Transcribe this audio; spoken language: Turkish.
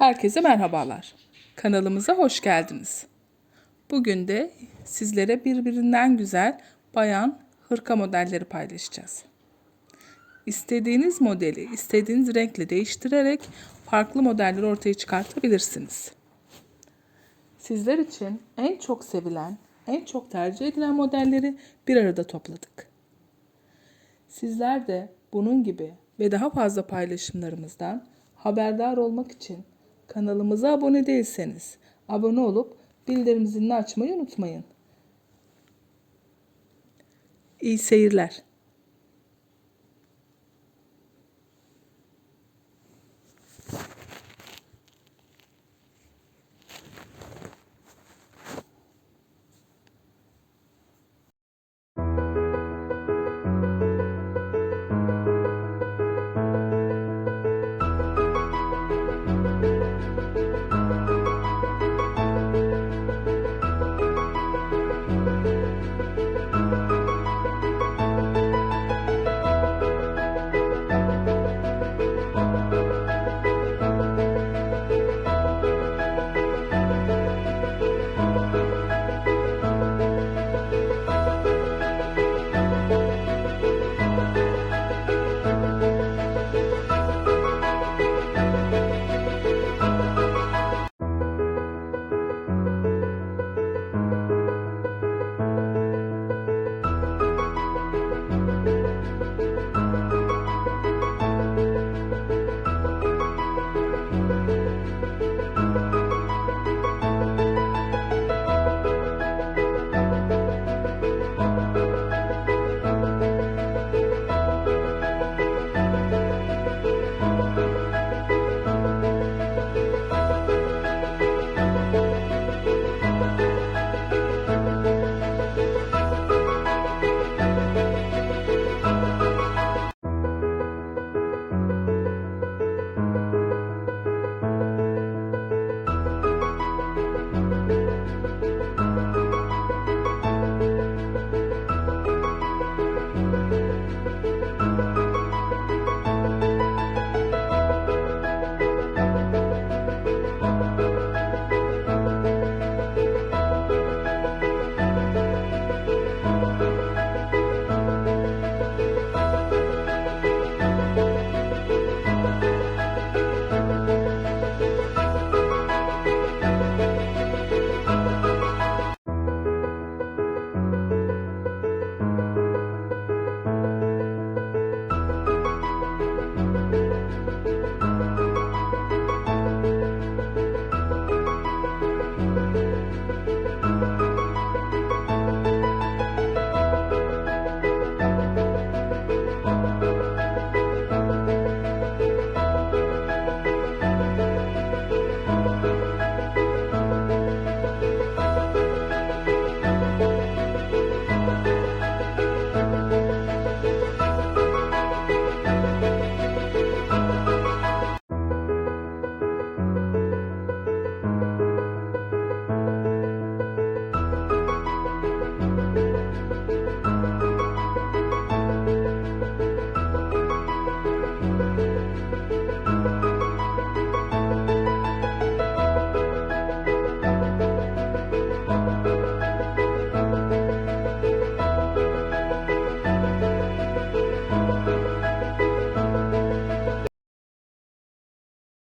Herkese merhabalar. Kanalımıza hoş geldiniz. Bugün de sizlere birbirinden güzel bayan hırka modelleri paylaşacağız. İstediğiniz modeli istediğiniz renkle değiştirerek farklı modeller ortaya çıkartabilirsiniz. Sizler için en çok sevilen, en çok tercih edilen modelleri bir arada topladık. Sizler de bunun gibi ve daha fazla paylaşımlarımızdan haberdar olmak için kanalımıza abone değilseniz abone olup bildirim zilini açmayı unutmayın. İyi seyirler.